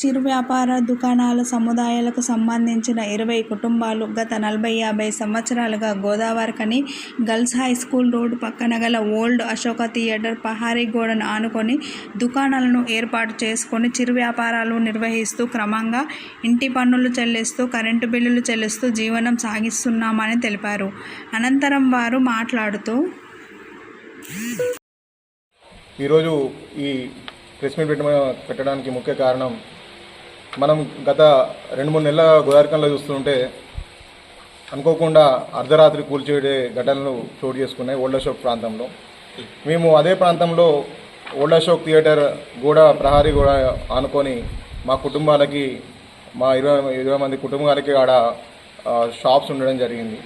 చిరు వ్యాపార దుకాణాల సముదాయాలకు సంబంధించిన ఇరవై కుటుంబాలు గత నలభై యాభై సంవత్సరాలుగా గోదావరికని గర్ల్స్ హై స్కూల్ రోడ్డు పక్కన గల ఓల్డ్ అశోక థియేటర్ పహారీ గోడను ఆనుకొని దుకాణాలను ఏర్పాటు చేసుకొని చిరు వ్యాపారాలు నిర్వహిస్తూ క్రమంగా ఇంటి పన్నులు చెల్లిస్తూ కరెంటు బిల్లులు చెల్లిస్తూ జీవనం సాగిస్తున్నామని తెలిపారు. అనంతరం వారు మాట్లాడుతూ ఈరోజు ఈ ప్రెస్ మీట్ పెట్టడానికి ముఖ్య కారణం మనం గత రెండు మూడు నెలల గోదావరికంలో చూస్తుంటే అనుకోకుండా అర్ధరాత్రి కూల్చేడే ఘటనలు చోటు చేసుకున్నాయి ఓల్డ్ అశోక్ ప్రాంతంలో. మేము అదే ప్రాంతంలో ఓల్డ్ అశోక్ థియేటర్ గోడ ప్రహారీ గోడ ఆనుకొని మా కుటుంబాలకి మా ఇరవై ఇరవై మంది కుటుంబాలకి ఆడ షాప్స్ ఉండడం జరిగింది.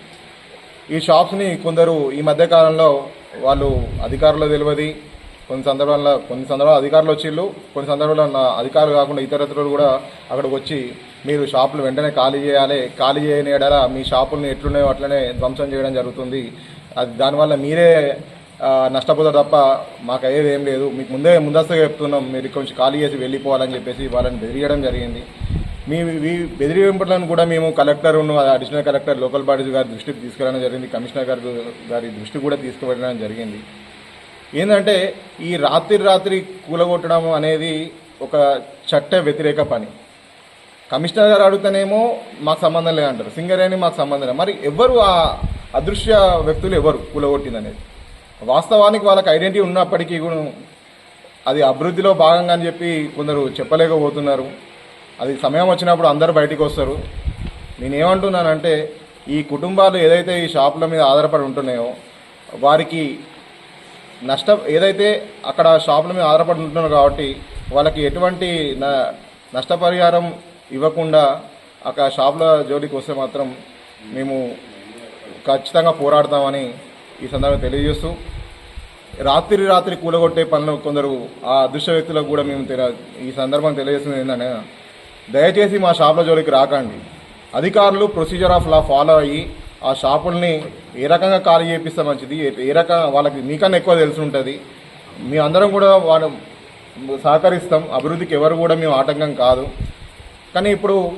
ఈ షాప్స్ని కొందరు ఈ మధ్యకాలంలో వాళ్ళు అధికారులు తెలియదు కొన్ని సందర్భాల్లో కొన్ని సందర్భాలు అధికారులు వచ్చిళ్ళు కొన్ని సందర్భాల్లో నా అధికారులు కాకుండా ఇతరత్రులు కూడా అక్కడికి వచ్చి మీరు షాపులు వెంటనే ఖాళీ చేయాలి ఖాళీ చేయని ఎడల మీ షాపుల్ని ఎట్లున్నాయో అట్లనే ధ్వంసం చేయడం జరుగుతుంది. అది దానివల్ల మీరే నష్టపోతారు తప్ప మాకు అయ్యేది ఏం లేదు. మీకు ముందే ముందస్తుగా చెప్తున్నాం మీరు కొంచెం ఖాళీ చేసి వెళ్ళిపోవాలని చెప్పేసి వాళ్ళని బెదిరియడం జరిగింది. మీ బెదిరింపులను కూడా మేము collector additional collector local bodies గారి దృష్టికి తీసుకురావడం జరిగింది కమిషనర్ గారి గారి దృష్టికి కూడా తీసుకువెళ్ళడం జరిగింది. ఏంటంటే ఈ రాత్రి రాత్రి కూలగొట్టడం అనేది ఒక చట్ట వ్యతిరేక పని. కమిషనర్ గారు అడుగుతానేమో మాకు సంబంధం లేదంటారు. సింగరేణి మాకు సంబంధం లేదు. మరి ఎవరు ఆ అదృశ్య వ్యక్తులు ఎవరు కూలగొట్టింది అనేది వాస్తవానికి వాళ్ళకి ఐడెంటిటీ ఉన్నప్పటికీ కూడా అది అభివృద్ధిలో భాగంగా అని చెప్పి కొందరు చెప్పలేకపోతున్నారు. అది సమయం వచ్చినప్పుడు అందరూ బయటికి వస్తారు. నేనేమంటున్నానంటే ఈ కుటుంబాలు ఏదైతే ఈ షాపుల మీద ఆధారపడి ఉంటున్నాయో వారికి నష్టం ఏదైతే అక్కడ షాపుల మీద ఆధారపడి ఉంటున్నారు కాబట్టి వాళ్ళకి ఎటువంటి న- నష్టపరిహారం ఇవ్వకుండా అక్కడ షాపుల జోలికి వస్తే మాత్రం మేము ఖచ్చితంగా పోరాడతామని ఈ సందర్భంగా తెలియజేస్తూ రాత్రి రాత్రి కూలగొట్టే పనులు కొందరు ఆ అదృశ్య వ్యక్తులకు కూడా మేము ఈ సందర్భంగా తెలియజేస్తుంది ఏంటంటే దయచేసి మా షాపుల జోలికి రాకండి. అధికారులు ప్రొసీజర్ ఆఫ్ లా ఫాలో అయ్యి ఆ షాపుల్ని ఏ రకంగా ఖాళీ చేపిస్తే మంచిది? ఏ- రకంగా వాళ్ళకి మీకన్నా ఎక్కువ తెలిసి ఉంటుంది మీ అందరం కూడా వాళ్ళు సహకరిస్తాం. అభివృద్ధికి ఎవరు కూడా మేము ఆటంకం కాదు. కానీ ఇప్పుడు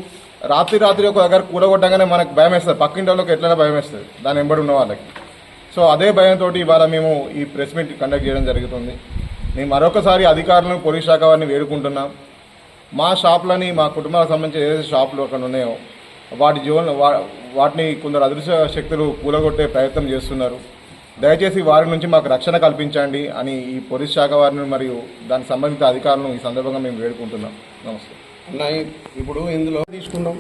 రాత్రి రాత్రి ఒక దగ్గర కూలగొట్టగానే మనకు భయం వేస్తుంది పక్కింటి వాళ్ళకి ఎట్లైనా భయం వేస్తుంది దాని వెంబడి ఉన్న వాళ్ళకి. సో అదే భయంతో ఇవాళ మేము ఈ ప్రెస్ మీట్ కండక్ట్ చేయడం జరుగుతుంది. మేము మరొకసారి అధికారులను పోలీస్ శాఖ వారిని వేడుకుంటున్నాం. మా షాపులని మా కుటుంబాలకు సంబంధించిన ఏదైతే షాపులు అక్కడ ఉన్నాయో వాటి జోన్ వా- వాటిని కొందరు అదృశ్య శక్తులు కూలగొట్టే ప్రయత్నం చేస్తున్నారు. దయచేసి వారి నుంచి మాకు రక్షణ కల్పించండి అని ఈ పోలీస్ శాఖ వారిని మరియు దానికి సంబంధిత అధికారులను ఈ సందర్భంగా మేము వేడుకుంటున్నాం. నమస్తే. ఉన్నాయి ఇప్పుడు ఇందులో తీసుకున్నాం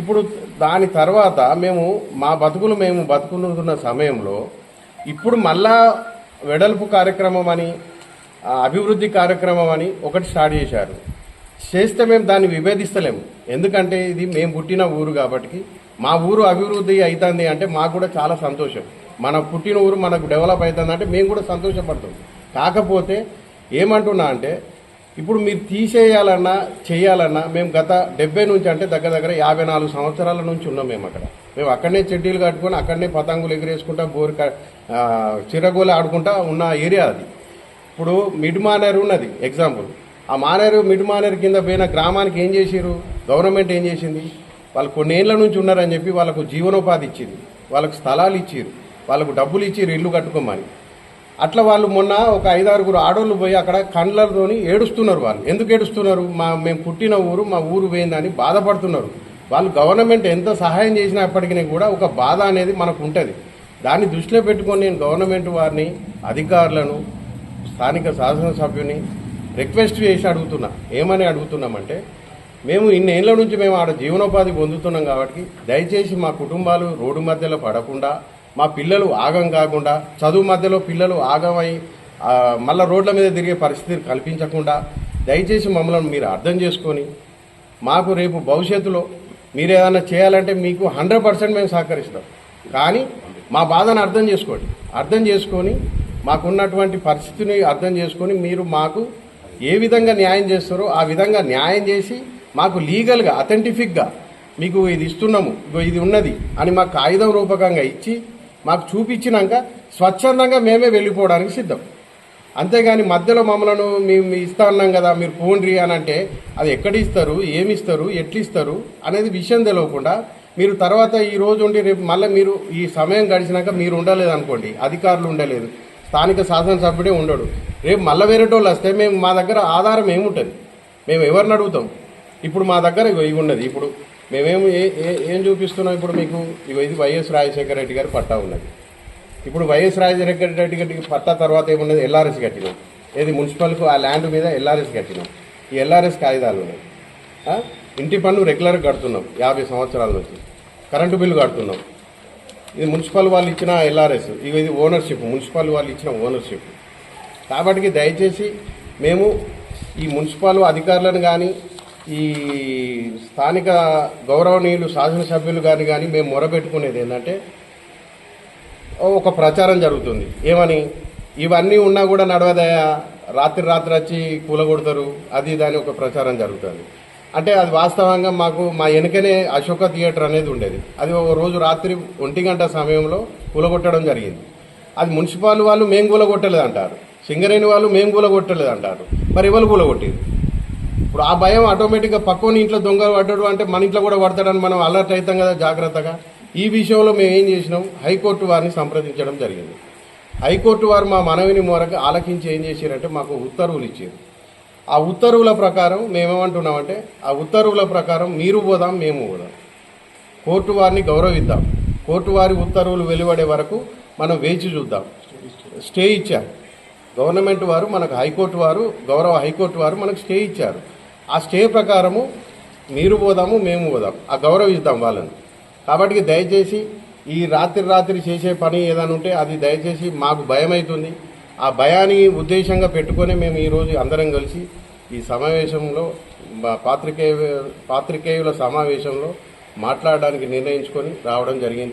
ఇప్పుడు దాని తర్వాత మేము మా బతుకులు మేము బతుకుతున్న సమయంలో ఇప్పుడు మళ్ళా వెడల్పు కార్యక్రమం అని అభివృద్ధి కార్యక్రమం అని ఒకటి స్టార్ట్ చేశారు. చేస్తే మేము దాన్ని విభేదిస్తలేము. ఎందుకంటే ఇది మేము పుట్టిన ఊరు కాబట్టి మా ఊరు అభివృద్ధి అవుతుంది అంటే మాకు కూడా చాలా సంతోషం. మన పుట్టిన ఊరు మనకు డెవలప్ అవుతుంది అంటే మేము కూడా సంతోషపడతాం. కాకపోతే ఏమంటున్నా అంటే ఇప్పుడు మీరు తీసేయాలన్నా చేయాలన్నా మేము గత డెబ్బై నుంచి అంటే దగ్గర దగ్గర యాభై నాలుగు సంవత్సరాల నుంచి ఉన్నాం మేము అక్కడ. మేము అక్కడనే చెడ్డీలు కట్టుకొని అక్కడనే పతంగులు ఎగిరేసుకుంటా బోరు చిరగోలు ఆడుకుంటా ఉన్న ఏరియా అది. ఇప్పుడు మిడ్ మానేరు ఉన్నది ఎగ్జాంపుల్ ఆ మానేరు మిడ్ మానేరు కింద పోయిన గ్రామానికి ఏం చేసిరు గవర్నమెంట్ ఏం చేసింది? వాళ్ళు కొన్నేళ్ళ నుంచి ఉన్నారని చెప్పి వాళ్ళకు జీవనోపాధి ఇచ్చింది. వాళ్ళకు స్థలాలు ఇచ్చారు వాళ్ళకు డబ్బులు ఇచ్చిరు ఇల్లు కట్టుకోమని. అట్లా వాళ్ళు మొన్న ఒక ఐదారుగురు ఆడోళ్ళు పోయి అక్కడ కండ్లతోని ఏడుస్తున్నారు వాళ్ళు. ఎందుకు ఏడుస్తున్నారు? మా మేము పుట్టిన ఊరు మా ఊరు పోయిందని బాధపడుతున్నారు. వాళ్ళు గవర్నమెంట్ ఎంత సహాయం చేసినప్పటికీ కూడా ఒక బాధ అనేది మనకు ఉంటుంది. దాన్ని దృష్టిలో పెట్టుకొని నేను గవర్నమెంట్ వారిని అధికారులను స్థానిక శాసనసభ్యుని రిక్వెస్ట్ చేసి అడుగుతున్నా. ఏమని అడుగుతున్నామంటే మేము ఇన్నేళ్ళ నుంచి మేము ఆడ జీవనోపాధి పొందుతున్నాం కాబట్టి దయచేసి మా కుటుంబాలు రోడ్డు మధ్యలో పడకుండా మా పిల్లలు ఆగం కాకుండా చదువు మధ్యలో పిల్లలు ఆగమై ఆ, మళ్ళా రోడ్ల మీద తిరిగే పరిస్థితి కల్పించకుండా దయచేసి మమ్మల్ని మీరు అర్థం చేసుకొని మాకు రేపు భవిష్యత్తులో మీరు ఏదైనా చేయాలంటే మీకు హండ్రెడ్ పర్సెంట్ మేము సహకరిస్తాం. కానీ మా బాధను అర్థం చేసుకోండి. అర్థం చేసుకొని మాకున్నటువంటి పరిస్థితిని అర్థం చేసుకొని మీరు మాకు ఏ విధంగా న్యాయం చేస్తారో ఆ విధంగా న్యాయం చేసి మాకు లీగల్గా అథెంటిఫిక్గా మీకు ఇది ఇస్తున్నాము ఇది ఉన్నది అని మాకు కాగితం రూపకంగా ఇచ్చి మాకు చూపించినాక స్వచ్ఛందంగా మేమే వెళ్ళిపోవడానికి సిద్ధం. అంతేగాని మధ్యలో మమ్మలను మేము ఇస్తా అన్నాం కదా మీరు పోండ్రి అని అంటే అది ఎక్కడ ఇస్తారు ఏమి ఇస్తారు ఇస్తారు అనేది విషయం తెలియకుండా మీరు తర్వాత ఈ రోజు ఉండి రేపు మళ్ళీ మీరు ఈ సమయం గడిచినాక మీరు ఉండలేదు అనుకోండి అధికారులు ఉండలేదు స్థానిక శాసనసభ్యుడే ఉండడు. రేపు మళ్ళీ వేరేటోళ్ళు వస్తే మేము మా దగ్గర ఆధారం ఏముంటుంది? మేము ఎవరిని అడుగుతాం? ఇప్పుడు మా దగ్గర ఇగో ఇవి ఉన్నది. ఇప్పుడు మేమేమి ఏ- ఏ- ఏం చూపిస్తున్నాం ఇప్పుడు మీకు? ఇగో ఇది వైఎస్ రాజశేఖర రెడ్డి గారి పట్టా ఉన్నది. ఇప్పుడు వైఎస్ రాజశేఖర రెడ్డి గారికి పట్టా తర్వాత ఏమున్నది? ఎల్ఆర్ఎస్ కట్టినాం. ఏది మున్సిపల్కు ఆ ల్యాండ్ మీద ఎల్ఆర్ఎస్ కట్టినాం. ఈ ఎల్ఆర్ఎస్ కాగితాలు ఉన్నాయి. ఇంటి పన్ను రెగ్యులర్గా కడుతున్నాం యాభై సంవత్సరాల నుంచి. కరెంటు బిల్లు కడుతున్నాం. ఇది మున్సిపల్ వాళ్ళు ఇచ్చిన ఎల్ఆర్ఎస్. ఇవి ఇది ఓనర్షిప్. మున్సిపల్ వాళ్ళు ఇచ్చిన ఓనర్షిప్. కాబట్టి దయచేసి మేము ఈ మున్సిపల్ అధికారులను కానీ ఈ స్థానిక గౌరవనీయులు శాసనసభ్యులు కానీ కానీ మేము మొరబెట్టుకునేది ఏంటంటే ఒక ప్రచారం జరుగుతుంది. ఏమని? ఇవన్నీ ఉన్నా కూడా నడవదయా? రాత్రి రాత్రి వచ్చి కూలగొడతారు అది దాని ఒక ప్రచారం జరుగుతుంది. అంటే అది వాస్తవంగా మాకు మా వెనుకనే అశోక థియేటర్ అనేది ఉండేది. అది ఒక రోజు రాత్రి ఒంటి గంట సమయంలో కూలగొట్టడం జరిగింది. అది మున్సిపాల్ వాళ్ళు మేము కూలగొట్టలేదు అంటారు సింగరేణి వాళ్ళు మేము కూలగొట్టలేదు అంటారు మరి ఎవరు కూలగొట్టేది ఇప్పుడు ఆ భయం ఆటోమేటిక్గా పక్కన ఇంట్లో దొంగలు పడ్డాడు అంటే మన ఇంట్లో కూడా పడతాడని మనం అలర్ట్ అవుతాం కదా జాగ్రత్తగా. ఈ విషయంలో మేము ఏం చేసినాం? హైకోర్టు వారిని సంప్రదించడం జరిగింది. హైకోర్టు వారు మా మనవిని మేరకు ఆలకించి ఏం చేశారంటే మాకు ఉత్తర్వులు ఇచ్చారు. ఆ ఉత్తర్వుల ప్రకారం మేమేమంటున్నామంటే ఆ ఉత్తర్వుల ప్రకారం మీరు పోదాం మేము పోదాం. కోర్టు వారిని గౌరవిద్దాం. కోర్టు వారి ఉత్తర్వులు వెలువడే వరకు మనం వేచి చూద్దాం. స్టే ఇచ్చాం గవర్నమెంట్ వారు మనకు హైకోర్టు వారు గౌరవ హైకోర్టు వారు మనకు స్టే ఇచ్చారు. ఆ స్టే ప్రకారము మీరు పోదాము మేము పోదాం ఆ గౌరవిద్దాం వాళ్ళని. కాబట్టి దయచేసి ఈ రాత్రి రాత్రి చేసే పని ఏదైనా ఉంటే అది దయచేసి మాకు భయం అవుతుంది ఆ భయాన్ని ఉద్దేశంగా పెట్టుకొని మేము ఈరోజు అందరం కలిసి ఈ సమావేశంలో పాత్రికేయ పాత్రికేయుల సమావేశంలో మాట్లాడడానికి నిర్ణయించుకొని రావడం జరిగింది.